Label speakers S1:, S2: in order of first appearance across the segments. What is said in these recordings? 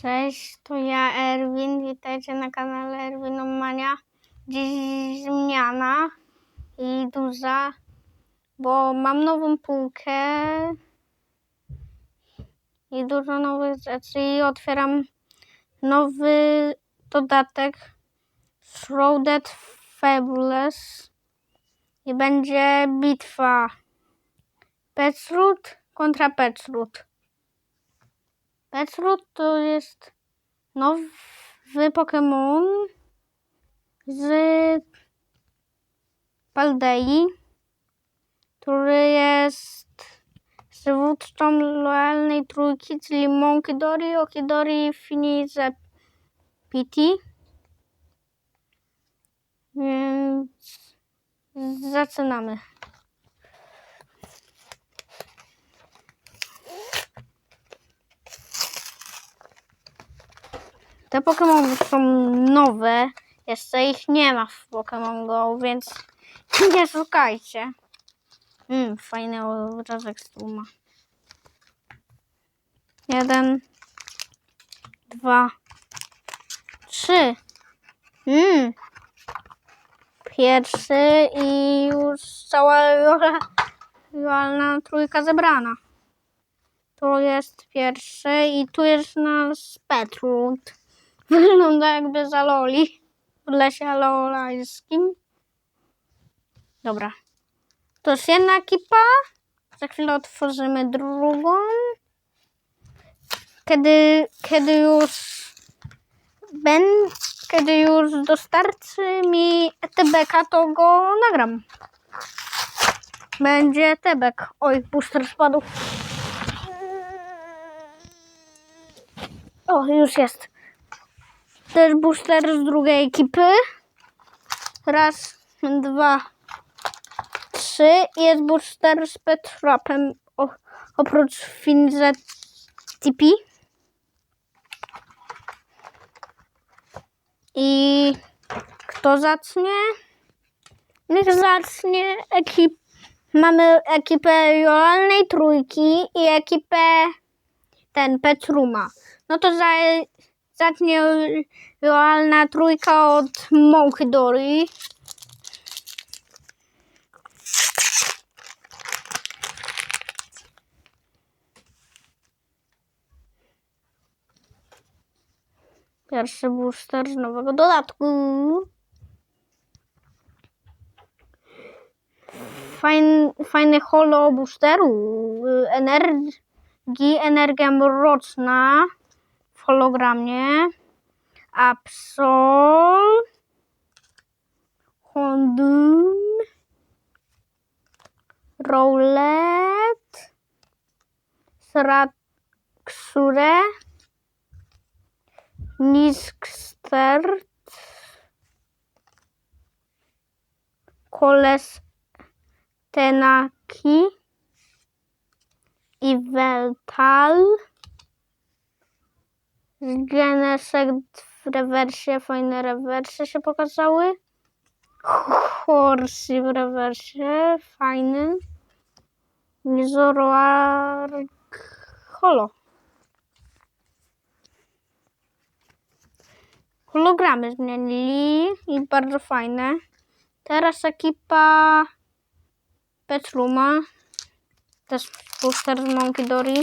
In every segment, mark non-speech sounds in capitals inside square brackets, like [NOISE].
S1: Cześć, to ja Erwin. Witajcie na kanale Erwinomania. Dziś zmiana i duża, bo mam nową półkę i dużo nowych rzeczy i otwieram nowy dodatek Shrouded Fabulous i będzie bitwa Petsroot kontra Petsroot. Petsroot to jest nowy Pokémon z Paldei, który jest przywódcą lojalnej trójki, czyli Monkidori, Okidori, Finize, Pity. Więc zaczynamy. Te Pokémony są nowe. Jeszcze ich nie ma w Pokémon Go, więc [LAUGHS] nie szukajcie. Mm, fajny obrazek stuma. Jeden, dwa, trzy. Mm. Pierwszy i już cała [LAUGHS] realna trójka zebrana. To jest pierwszy i tu jest nasz Petrut. [LAUGHS] Wygląda jakby za loli w lesie lolańskim. Dobra. To jest jedna ekipa. Za chwilę otworzymy drugą. Kiedy, kiedy już ben, kiedy już dostarczy mi ETB-ka, to go nagram. Będzie ETB. Oj, booster spadł. O, już jest. Też booster z drugiej ekipy. Raz, dwa, trzy. Jest booster z Petrapem. Oprócz Finze TP. I kto zacznie? Niech zacznie ekip. Mamy ekipę Joalnej Trójki i ekipę ten Petruma. No to za, zacznie Joalna Trójka od Monkidori. Pierwszy booster z nowego dodatku. Fajn, fajny holo boosteru. Energii, energia mroczna w hologramie. Absol. Hondun. Rowlet. Sraxure. Niskstert. Koles Tenaki i Weltal. Genesek w rewersie, fajne rewersy się pokazały. Horsey w rewersie, fajny. Zoroark Holo. Hologramy zmienili i bardzo fajne. Teraz ekipa Petruma. Też booster z Monkey Dory.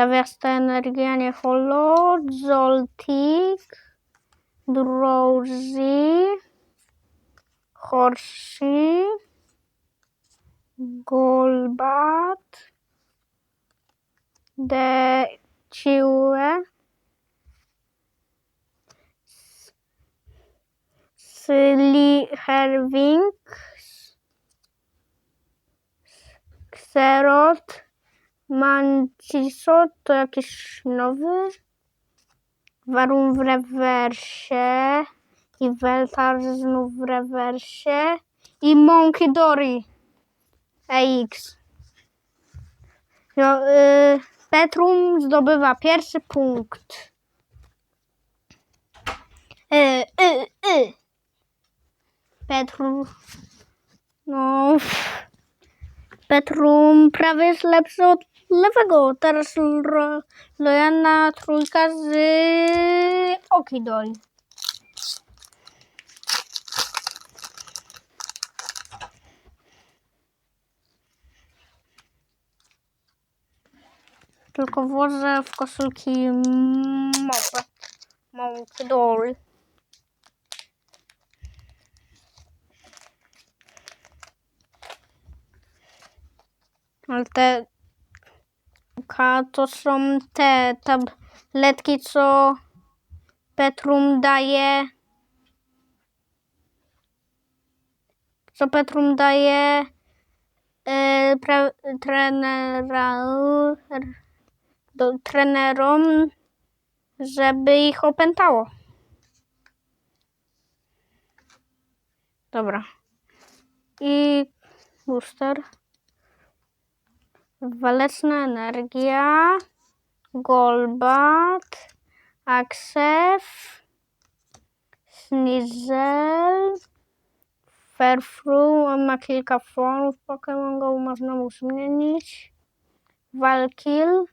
S1: Trawiasta energia nie holo. Zoltik. Horsey. Golbat. De Ciue. Sli Herwing. Xerot. Mancisot to jakiś nowy. Warum w rewersie. I Weltar znów w rewersie. I Monkey Dory. EX. No, y, Petrum zdobywa pierwszy punkt. Y, y, y. Petrum No. Petrum prawie jest lepszy od lewego. Teraz ro- lojalna trójka z Okidoli. Tylko włożę w koszulki małpę. Małpy dory. Ale te Ka to są te tabletki, co Petrum daje. Co Petrum daje e, trenera, do, trenerom, żeby ich opętało. Dobra. I booster. Waleczna energia, Golbat, Aksef, Snizel, Fairfru, on ma kilka formów Pokémon Go, można mu zmienić. Valkill,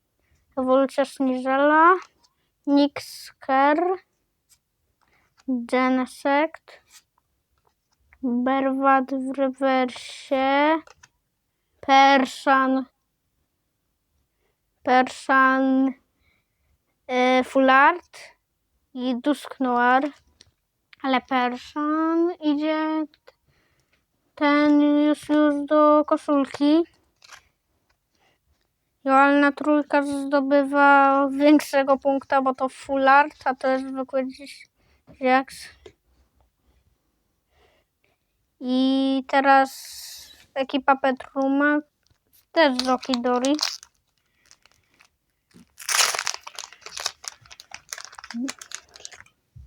S1: ewolucja Snizela, Nixker, Genesect, Berwad w rewersie, Pershan, Pershan e, Full Art i Dusk Noir, ale Pershan idzie ten już, już do koszulki. Joalna trójka zdobywa większego punkta, bo to Full Art, a to jest zwykły Jax. I teraz ekipa Petruma też z Okidori.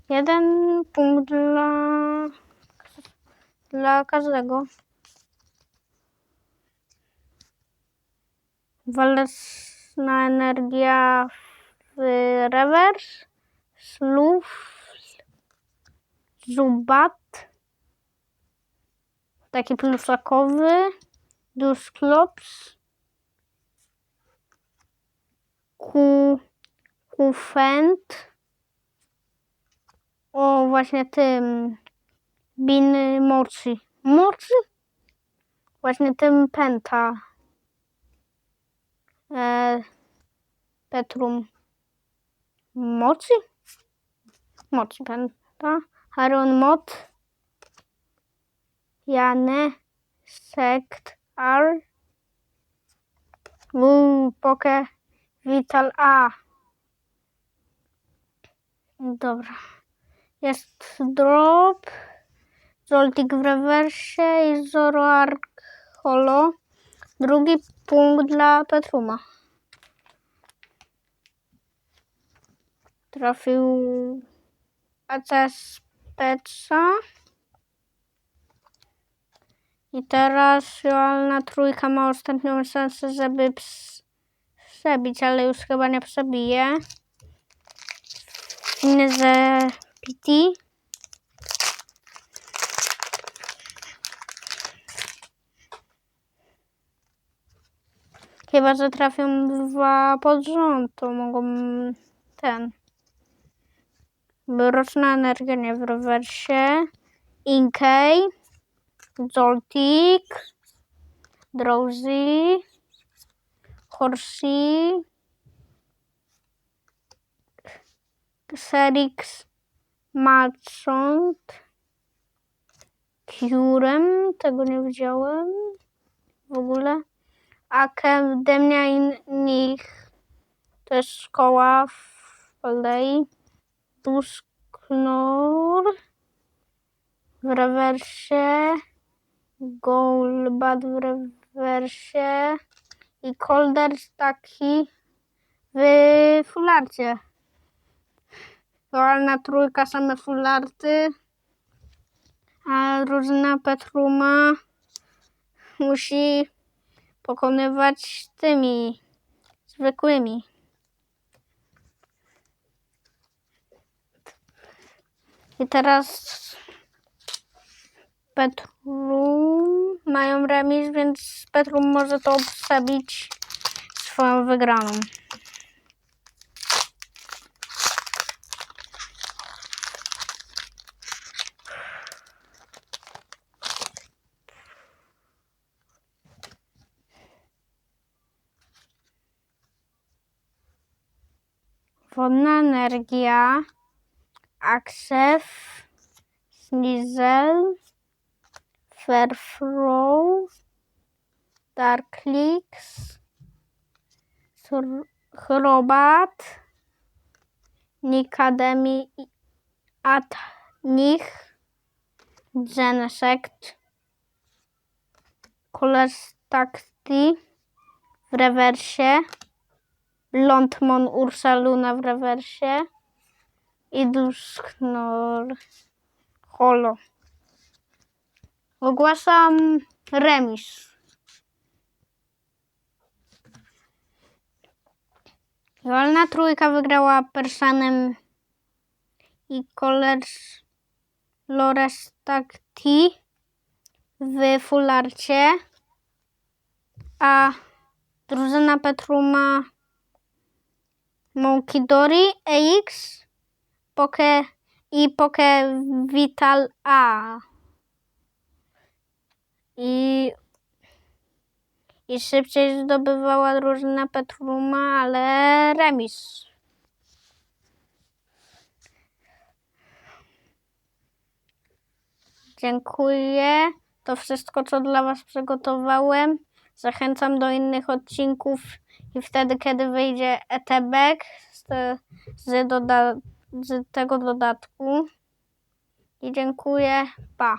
S1: Jeden punkt dla, dla każdego. Waleczna energia w rewers. Slów. Zubat. Taki plusakowy. Dusklops. Ku, kufent. O, właśnie tym. Bin mocy. Mocy? Właśnie tym penta. E, Petrum. Mocy? Mocy penta. Haron Mot. Jane. Sekt. R. Poke. Vital A. Dobra. Jest drop. Zoltik w rewersie i Zoroark holo. Drugi punkt dla Petruma. Trafił ACS Petra. I teraz Joalna trójka ma ostatnią szansę, żeby przebić, ale już chyba nie przebije. Inny ze PT. Chyba, że trafią dwa pod rząd, to mogą ten. Roczna energia nie w rewersie. Inkay. Zoltik. Drowsy. Horsey. Xerix. Macont. Curem. Tego nie widziałem. W ogóle. Akademia innych. To jest szkoła w Aldei. Dusknor. W rewersie. Golbat w rewersie. I Kolder taki w fularcie. Joalna trójka, same fularty. A drużyna Petruma musi pokonywać tymi zwykłymi. I teraz Petrum mają remis, więc Petrum może to obstawić swoją wygraną. Wodna energia, Aksef, Snizel, Fairflow, Darklix, Chrobat, Nikademi, Atnich, Genesect, Kolestakti w rewersie, Lądmon Ursaluna w rewersie i Dusknor Holo. Ogłaszam remis. Wolna trójka wygrała Persanem i Colors Lorestakti w Fularcie, a drużyna Petruma Monkidori EX Poke i Poke Vital A. I, I szybciej zdobywała drużyna Petruma, ale remis. Dziękuję. To wszystko, co dla Was przygotowałem. Zachęcam do innych odcinków i wtedy, kiedy wyjdzie ETBek z, z, doda, z tego dodatku. I dziękuję. Pa.